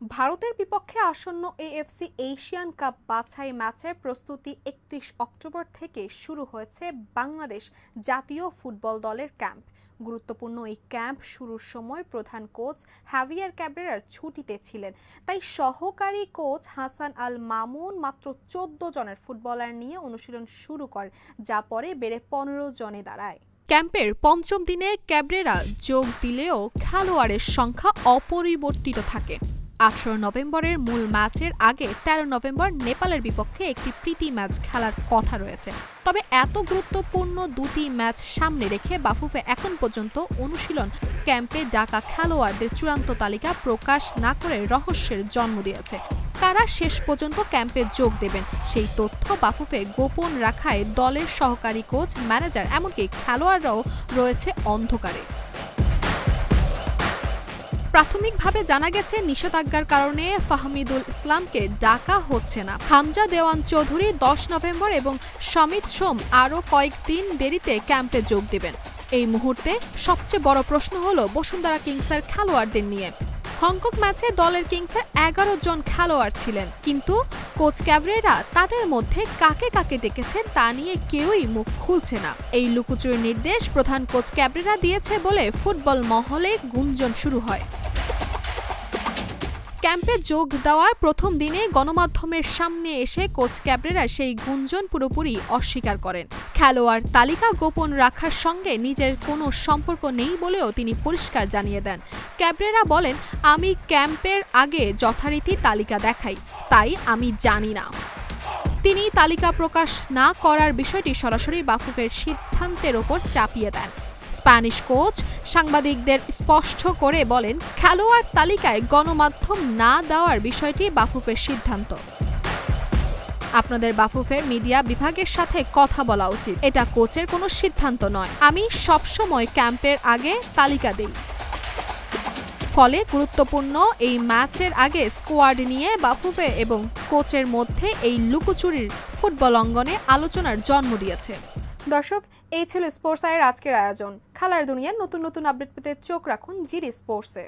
ভারতের বিপক্ষে আসন্ন এএফসি এশিয়ান কাপ বাছাই ম্যাচের প্রস্তুতি একত্রিশ অক্টোবর থেকে শুরু হয়েছে বাংলাদেশ জাতীয় ফুটবল দলের ক্যাম্প। গুরুত্বপূর্ণ এই ক্যাম্প শুরুর সময় প্রধান কোচ হ্যাভিয়ার ক্যাবরেরার ছুটিতে ছিলেন। তাই সহকারী কোচ হাসান আল মামুন মাত্র চোদ্দ জনের ফুটবলার নিয়ে অনুশীলন শুরু করে যা পরে বেড়ে পনেরো জনে দাঁড়ায়। ক্যাম্পের পঞ্চম দিনে ক্যাবরেরা যোগ দিলেও খেলোয়াড়ের সংখ্যা অপরিবর্তিত থাকে। আঠারো নভেম্বরের মূল ম্যাচের আগে তেরো নভেম্বর নেপালের বিপক্ষে একটি প্রীতি ম্যাচ খেলার কথা রয়েছে। তবে এত গুরুত্বপূর্ণ দুটি ম্যাচ সামনে রেখে বাফুফে এখন পর্যন্ত অনুশীলন ক্যাম্পে ডাকা খেলোয়াড়দের চূড়ান্ত তালিকা প্রকাশ না করে রহস্যের জন্ম দিয়েছে। কারা শেষ পর্যন্ত ক্যাম্পে যোগ দেবেন। সেই তথ্য বাফুফে গোপন রাখায় দলের সহকারী কোচ, ম্যানেজার, এমনকি খেলোয়াড়রাও রয়েছে অন্ধকারে। প্রাথমিকভাবে জানা গেছে, নিষেধাজ্ঞার কারণে ফাহমিদুল ইসলামকে ডাকা হচ্ছে না। হামজা দেওয়ান চৌধুরী দশ নভেম্বর এবং সমিত সোম আরও কয়েকদিন দেরিতে ক্যাম্পে যোগ দেবেন। এই মুহূর্তে সবচেয়ে বড় প্রশ্ন হলো বসুন্ধরা কিংসের খেলোয়াড়দের নিয়ে। হংকং ম্যাচে দলের কিংসের এগারো জন খেলোয়াড় ছিলেন, কিন্তু কোচ ক্যাভরেরা তাদের মধ্যে কাকে কাকে ডেকেছেন তা নিয়ে কেউই মুখ খুলছে না। এই লুকোচুরির নির্দেশ প্রধান কোচ ক্যাভরেরা দিয়েছে বলে ফুটবল মহলে গুঞ্জন শুরু হয়। ক্যাম্পে যোগ দেওয়ার প্রথম দিনে গণমাধ্যমের সামনে এসে কোচ ক্যাবরেরা সেই গুঞ্জন পুরোপুরি অস্বীকার করেন। খেলোয়াড় তালিকা গোপন রাখার সঙ্গে নিজের কোনো সম্পর্ক নেই বলেও তিনি পরিষ্কার জানিয়ে দেন। ক্যাবরেরা বলেন, আমি ক্যাম্পের আগে যথারীতি তালিকা দেখাই, তাই আমি জানি না। তিনি তালিকা প্রকাশ না করার বিষয়টি সরাসরি বাফুফের সিদ্ধান্তের ওপর চাপিয়ে দেন। স্প্যানিশ কোচ সাংবাদিকদের স্পষ্ট করে বলেন, খেলোয়াড় তালিকায় গণমাধ্যম না দেওয়ার বিষয়টি বাফুফের সিদ্ধান্ত। আপনাদের বাফুফের মিডিয়া বিভাগের সাথে কথা বলা উচিত। এটা কোচের কোনো সিদ্ধান্ত নয়। আমি সবসময় ক্যাম্পের আগে তালিকা দিই। ফলে গুরুত্বপূর্ণ এই ম্যাচের আগে স্কোয়াড নিয়ে বাফুফে এবং কোচের মধ্যে এই লুকোচুরির ফুটবল অঙ্গনে আলোচনার জন্ম দিয়েছে। দর্শক, এই ছিল স্পোর্টস আয়ের আজকের আয়োজন। খেলার দুনিয়ার নতুন নতুন আপডেট পেতে চোখ রাখুন জিডি স্পোর্টসে।